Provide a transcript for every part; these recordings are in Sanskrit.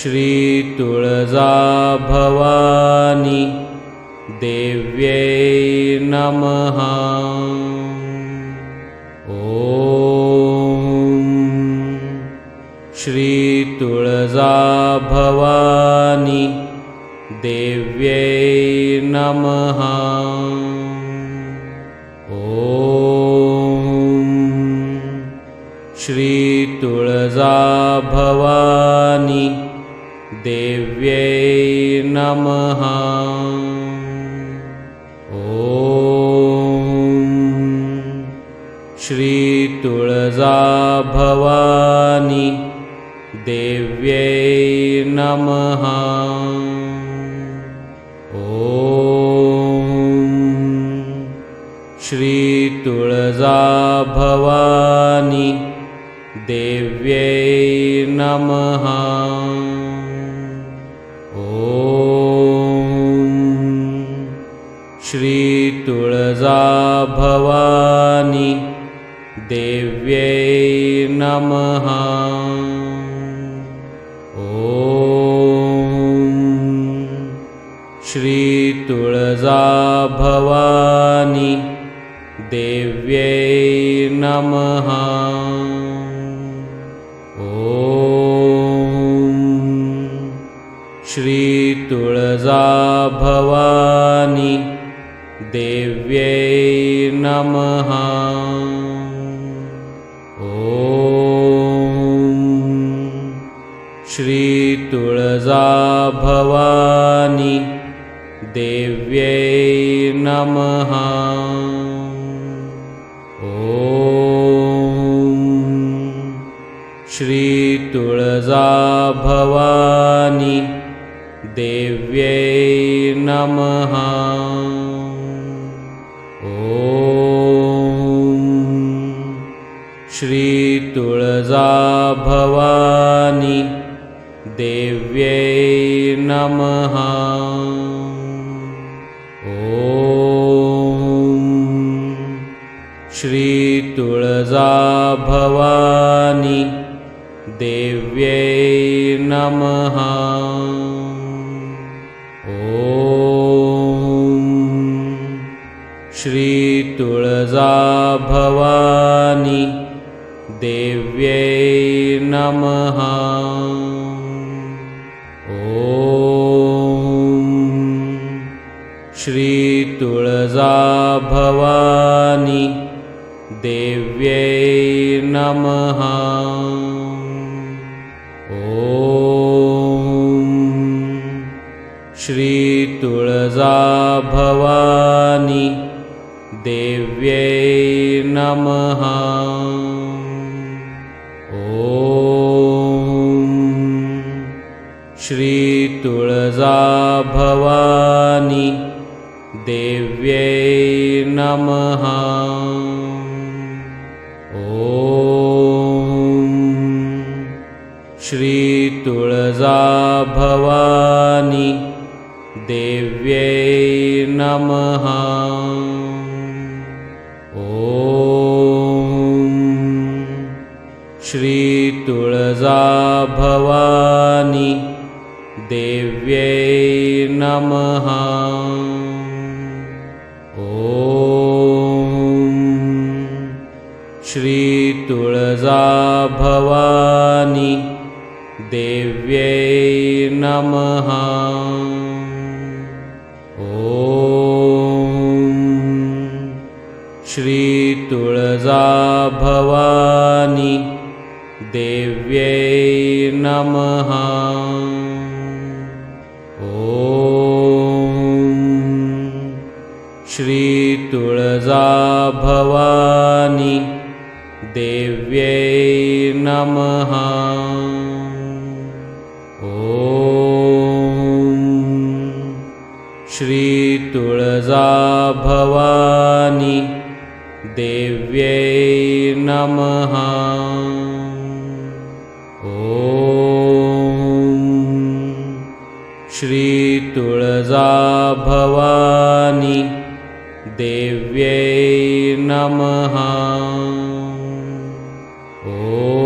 श्रीतुळजा भवानी देव्यै नमः। श्रीतुळजा भवानी देव्यै नमः श्रीतुळजा भवानी देव्यै नमः। श्रीतुळजा भवानी देव्यै नमः। श्रीतुळजा भवानी देव्यै नमः। श्रीतुळजा भवानी देव्यै नमः। श्रीतुळजा भवानी देव्यै नमः श्रीतुळा भवानी देव्यैर् नमः। ॐ श्रीतु भवानि देव्यैर् नमः। श्रीतुळसा भवानि देव्यै नमः। श्रीतुळजा भवानी देव्यै नमः। श्रीतुळजा भवानी देव्यै नमः श्रीतुळजा भवानी देव्यै नमः। श्रीतुळजा भवानी देव्यै नमः। श्रीतुळजा भवानी देव्यै नमः। श्रीतुळजा भवानी देव्यै नमः। श्रीतुळजा भवानी देव्यै नमः श्रीतुळजा भवानी देव्यै नमः। श्रीतुळजा भवानी देव्यै नमः श्रीतुळजा भवानी देव्यै नमः। श्रीतुळजा भवानी देव्यै नमः। श्रीतुळजा भवानी देव्यै नमः। ॐ श्रीतुळजा भवानी देव्यै नमः। ॐ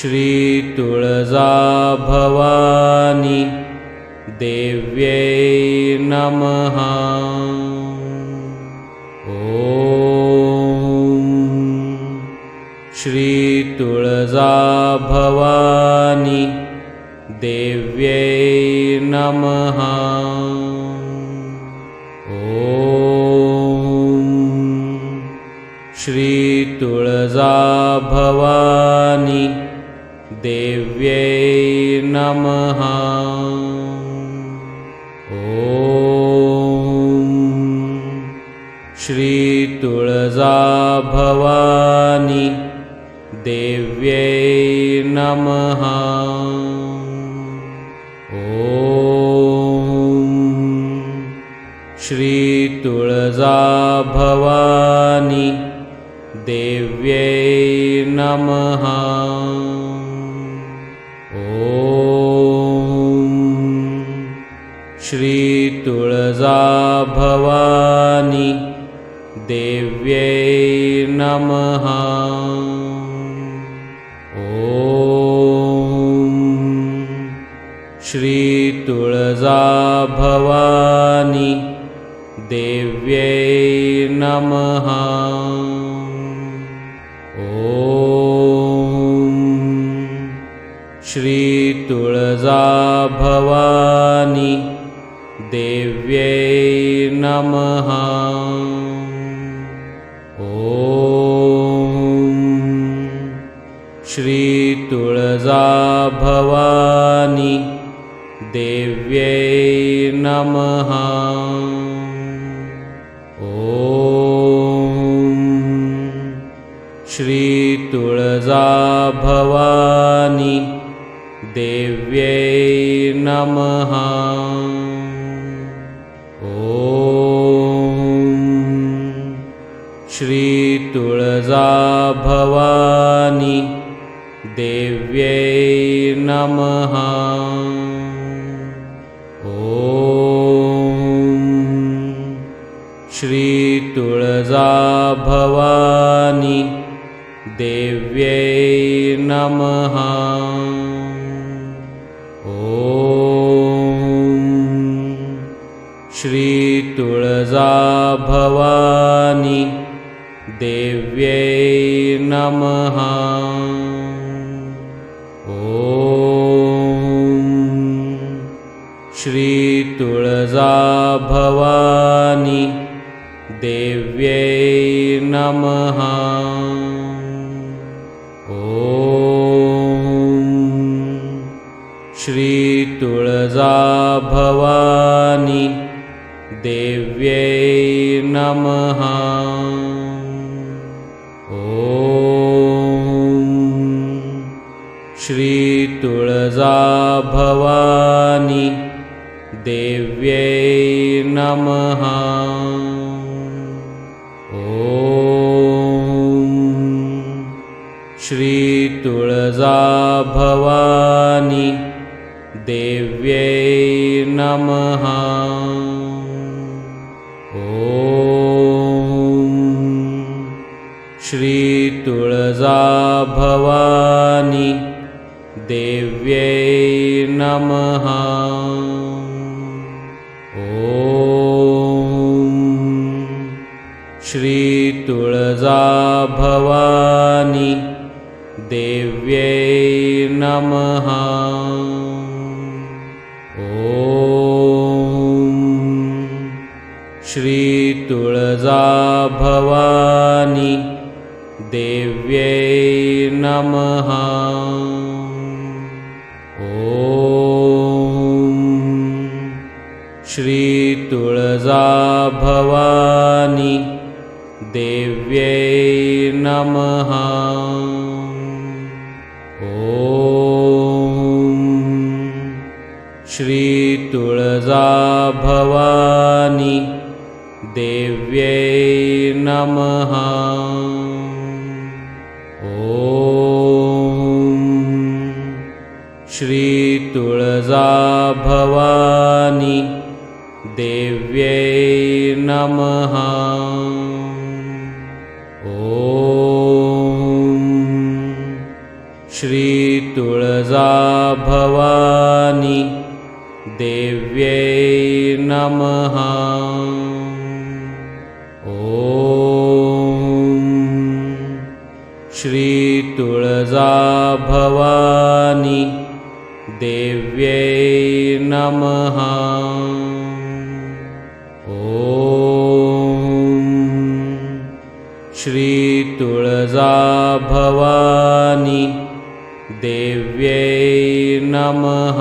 श्रीतुळजा भवानी देव्यै नमः। श्रीतुळजा भवानि देव्यैर् नमः। ॐ श्रीतुळसा भवानि देव्यैर् नमः। श्रीतुळ भवानि देव्यै नमः। ॐ श्रीतुळजा भवानी देव्यै नमः। ॐ श्रीतुळजा भवानी देव्यै नमः श्रीतुळजा भवानी देव्यै नमः। ॐ श्रीतुळजा भवानी ॐ श्रीतुळजा भवानी देव्यै नमः। ॐ श्रीतुलजा भवानि देव्यै नमः। ॐ श्रीतु भवानि देव्यै नमः। श्रीतुलजा भवानि देव्यैर् नमः। ॐ श्रीतुलजा भवानि देव्यैर् नमः। ॐ श्रीतुलजा भवानी देव्यै नमः। ॐ श्रीतुळजा भवानी देव्यै नमः। श्रीतुळजा भवानी देव्यै नमः श्रीतुळजाभवानि देव्यै नमः। ॐ श्रीतुलजा भवानि देव्यैर्नमः श्रीतु भवानि देव्यै नमः। ॐ श्रीतुळजा भवानी देव्यै नमः। श्रीतुळजा भवानी देव्यै नमः श्रीतुळजा भवानि देव्यैर् नमः। ॐ श्रीतुलजा भवानि देव्यैर् नमः। ॐ श्रीतु भवानि देव्यै नमः। ॐ श्रीतुळजा भवानी देव्यै नमः। श्रीतुळजा भवानी देव्यै नमः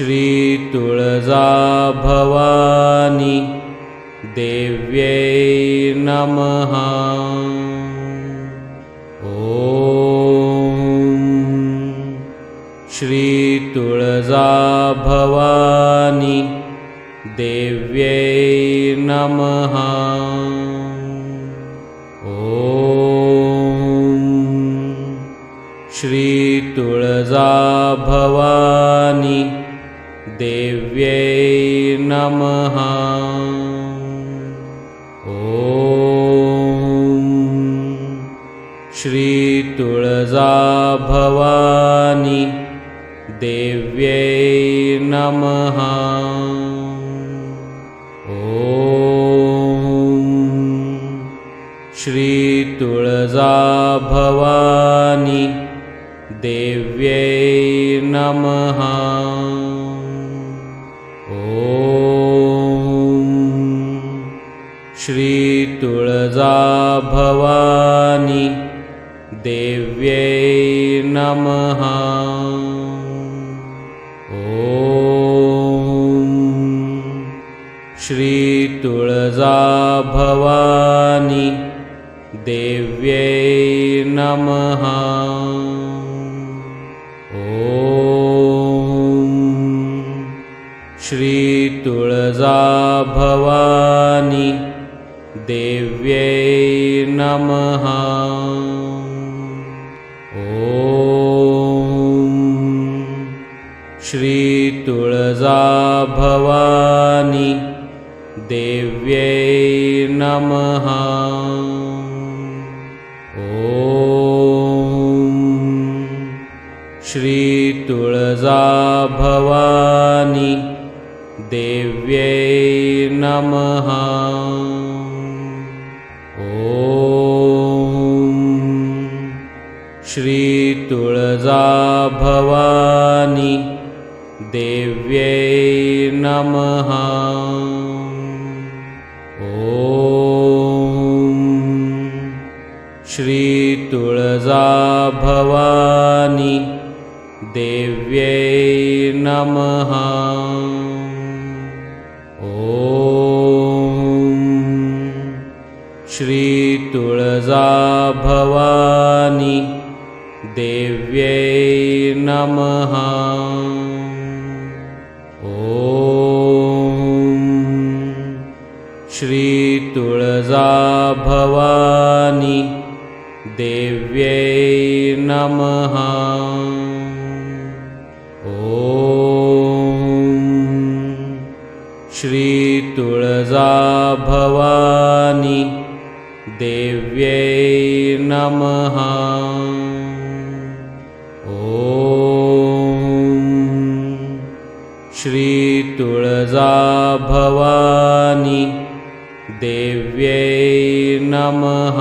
श्रीतुळा भवानी देव्यैर् नमः ॐ श्रीतु भवानि देव्यैर् नमः श्रीतुळसा भवानि देव्यै नमः। ॐ श्रीतुळजा भवानी देव्यै नमः। ॐ श्रीतुळजा भवानी देव्यै नमः श्रीतुळजा भवानि देव्यै नमः। ॐ श्रीतुलजा भवानी देव्यै नमः। श्रीतु भवानी देव्यै नमः। ॐ श्रीतुळजा भवानी देव्यै नमः। श्रीतुळजा भवानी देव्यै नमः श्रीतुलजा भवानी देव्यै नमः। ॐ श्रीतुलजा भवानि देव्यै नमः। ॐ श्रीतुलजा भवानी नमः। ॐ श्रीतुळजा भवानी देव्यै नमः। ॐ श्रीतुळजा भवानी देव्यै नमः श्रीतुलजा भवानि देव्यैर् नमः।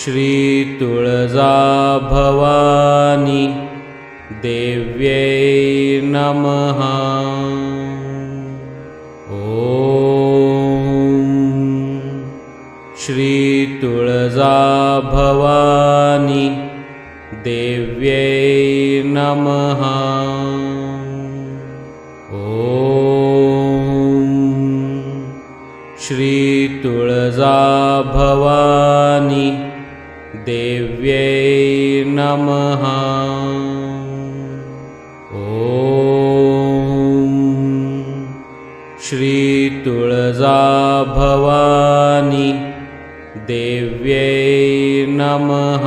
श्रीतुलजा भवानि देव्यैर्नमः श्रीतुळ भवानि देव्यै नमः। ॐ श्रीतुळजा भवानी देव्यै नमः। श्रीतुळजा भवानी देव्यै नमः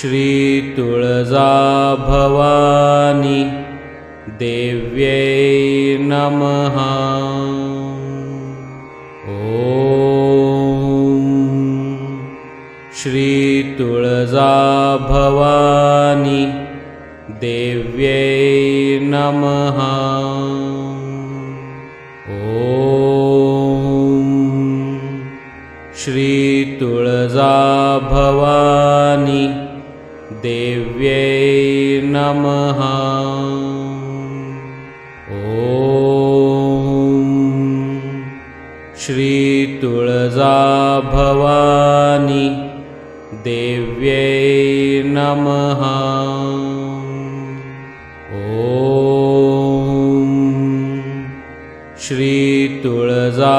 श्रीतुलजा भवानि देव्यै नमः। श्रीतुलजा भवानि देव्यै नमः। श्रीतुळ भवानि देव्यै नमः। ॐ श्रीतुळजा भवानी देव्यै नमः। श्रीतुळजा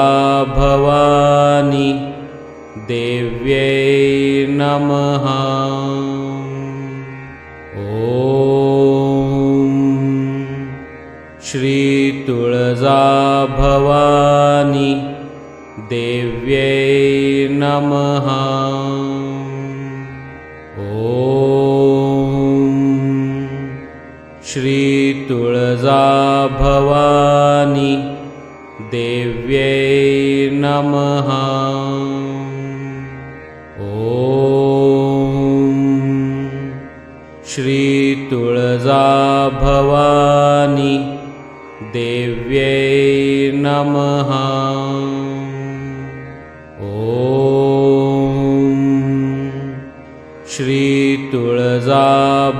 भवानी देव्यै नमः श्रीतुळजा भवानि देव्यैर्नमः श्रीतुलजा भवानि देव्यै नमः। ॐ श्रीतु भवानि देव्यै नमः। ॐ श्रीतुळजा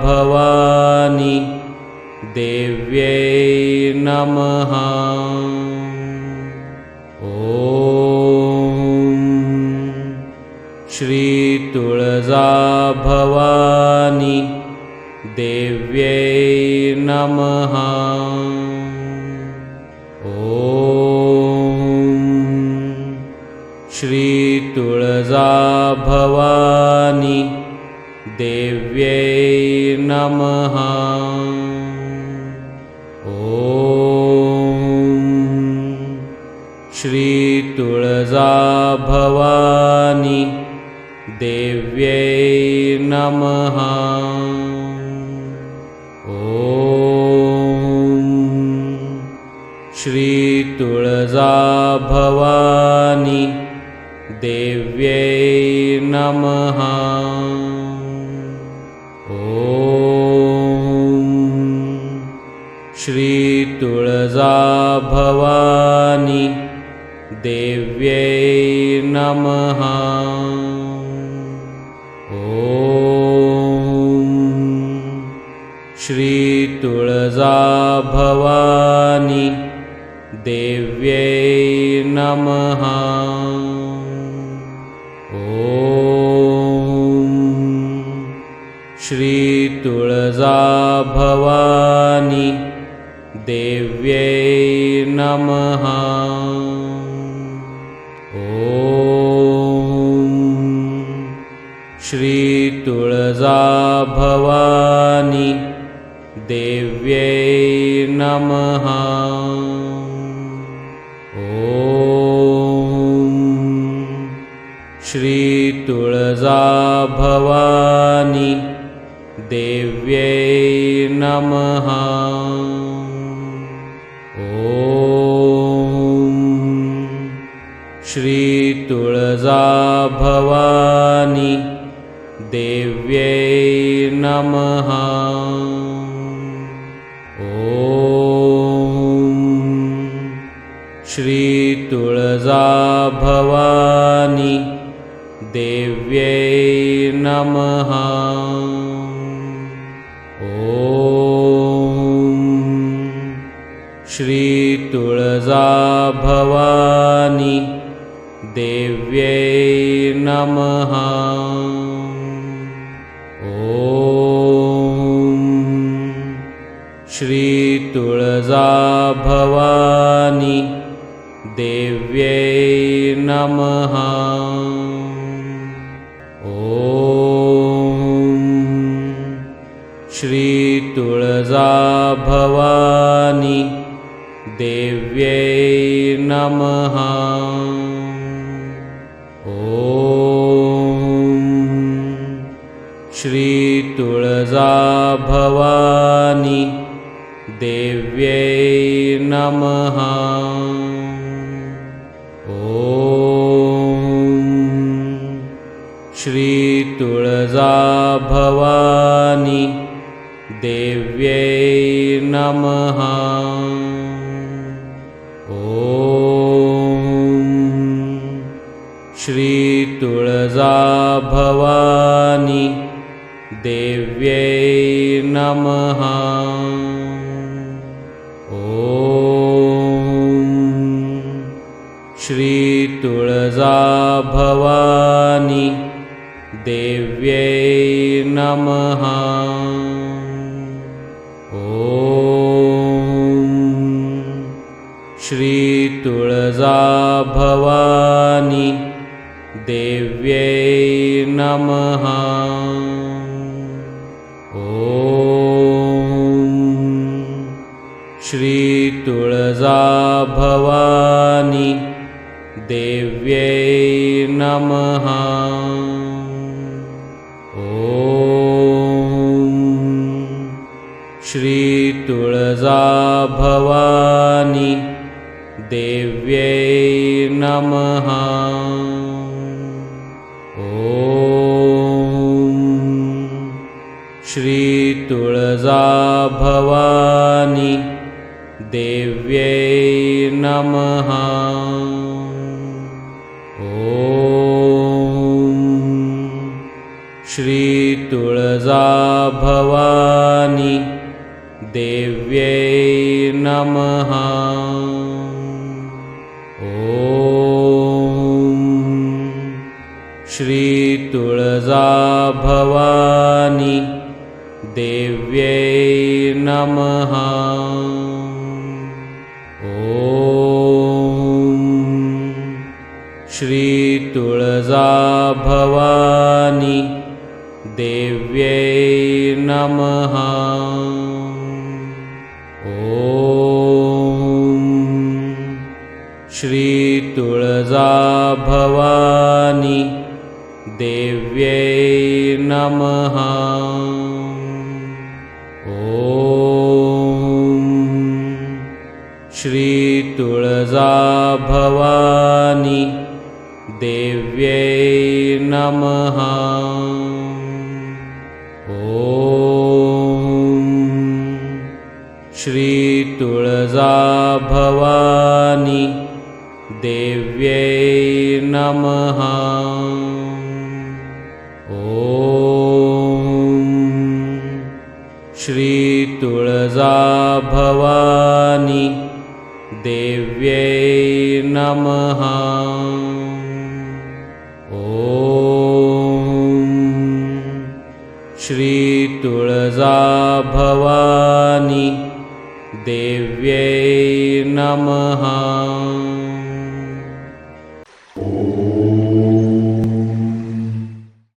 भवानी देव्यै नमः। श्रीतुळजा भवानी देव्यै नमः श्रीतुळजा भवानी देव्यै नमः ॐ श्रीतुळजा भवानी देव्यै नमः ॐ श्रीतुळजा भवानी देव्यै नमः। ॐ श्रीतुळजा भवानी देव्यै नमः। ॐ श्रीतुळजा भवानी देव्यै नमः श्रीतुळा भवानी देव्यैर् नमः। ॐ श्रीतु भवानि देव्यैर् नमः। ॐ श्रीतुलजा भवानि देव्यै नमः। ॐ श्रीतुळजा भवानी देव्यै नमः। ॐ श्रीतुळजा भवानी देव्यै नमः श्रीतु भवानि देव्यै नमः। ॐ श्रीतु भवानि देव्यै नमः। ॐ श्रीतु भवानि देव्यै नमः। ॐ श्रीतुळजाभवानी देव्यै नमः। ॐ श्रीतुळजाभवानी देव्यै नमः श्रीतुळजाभवानी देव्यै नमः। ॐ श्रीतुळजाभवानी देव्यै नमः। ॐ श्रीतुळजाभवानी देव्यै नमः। ॐ श्रीतुळजाभवानी देव्यै नमः। ॐ श्रीतुळजाभवानी देव्यै नमः श्रीतुलजा भवानी देव्यै नमः। ॐ श्रीतु भवानी देव्यै नमः। ॐ श्रीतुळ भवानी देव्यै नमः। ॐ श्रीतुळजाभवानी देव्यै नमः। ॐ श्रीतुळजाभवानी देव्यै नमः श्रीतुळजाभवानी देव्यै नमः। ॐ श्रीतुळजाभवानी देव्यै नमः। ॐ श्रीतुळजाभवानी देव्यै नमः। ॐ श्रीतुळजाभवानी देव्यै नमः